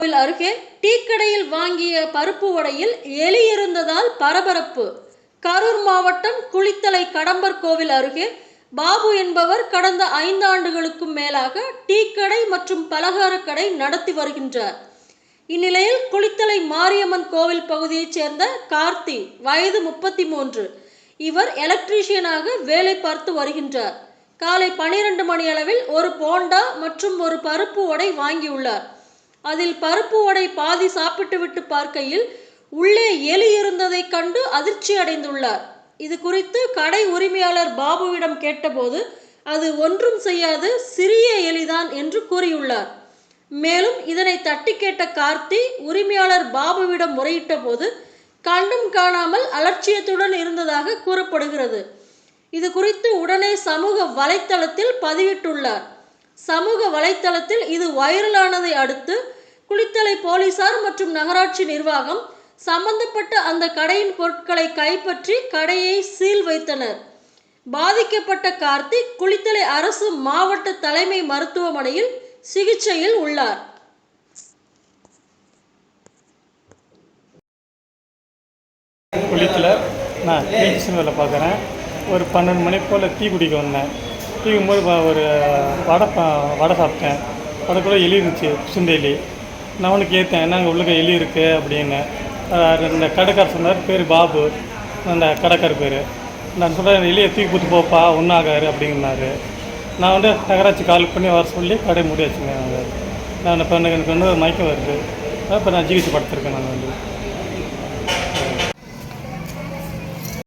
கோவில் அருகே டீக்கடையில் வாங்கிய பருப்பு வடையில் எலி இருந்ததால் பரபரப்பு. கரூர் மாவட்டம் குளித்தலை கடம்பர் கோவில் அருகே பாபு என்பவர் கடந்த ஐந்து ஆண்டுகளுக்கும் மேலாக டீக்கடை மற்றும் பலகார கடை நடத்தி வருகின்றார். இந்நிலையில் குளித்தலை மாரியம்மன் கோவில் பகுதியைச் சேர்ந்த கார்த்தி வயது முப்பத்தி மூன்று இவர் எலக்ட்ரீஷியனாக வேலை பார்த்து வருகின்றார். காலை பனிரெண்டு மணி அளவில் ஒரு போண்டா மற்றும் ஒரு பருப்பு வடை வாங்கியுள்ளார். அதில் பருப்பு வடை பாதி சாப்பிட்டுவிட்டு பார்க்கையில் உள்ளே எலி இருந்ததைக் கண்டு அதிர்ச்சி அடைந்துள்ளார். இது குறித்து கடை உரிமையாளர் பாபுவிடம் கேட்டபோது அது ஒன்றும் செய்யாது சிறிய எலிதான் என்று கூறியுள்ளார். மேலும் இதனை தட்டி கேட்ட கார்த்தி உரிமையாளர் பாபுவிடம் முறையிட்ட போது கண்டும் காணாமல் அலட்சியத்துடன் இருந்ததாக கூறப்படுகிறது. இது குறித்து உடனே சமூக வலைத்தளத்தில் பதிவிட்டுள்ளார். சமூக வலைத்தளத்தில் இது வைரலானதை அடுத்து குளித்தலை போலீசார் மற்றும் நகராட்சி நிர்வாகம் சம்பந்தப்பட்ட அந்த கடையின் பொருட்களை கைப்பற்றி கடையை சீல் வைத்தனர். பாதிக்கப்பட்ட கார்த்திக் குளித்தலை அரசு மாவட்ட தலைமை மருத்துவமனையில் சிகிச்சையில் உள்ளார். குளித்தில் நான் வேலை பார்க்குறேன். ஒரு பன்னெண்டு மணி போல் டீ குடிக்க வந்தேன். தூங்கும் போது ஒரு வடை வடை சாப்பிட்டேன். வடைக்குள்ளே எலி இருந்துச்சு சுண்ட எலி. நான் உனக்கு ஏற்றேன் என்னங்க உள்ளுக்க எலி இருக்குது அப்படின்னு. இந்த கடைக்காரர் சொன்னார் பேர் பாபு. அந்த கடைக்கார் பேர். நான் சொல்கிறேன் எலியை தூக்கி போட்டு போப்பா ஒன்றாகாரு அப்படின்னாரு. நான் வந்து நகராட்சி கால் பண்ணி வர சொல்லி கடை முடியாச்சுங்க நான் இப்போ எனக்கு வந்து மயக்கம் வருது. இப்போ நான் ஜிஹெச் படுத்திருக்கேன் நான் வந்து.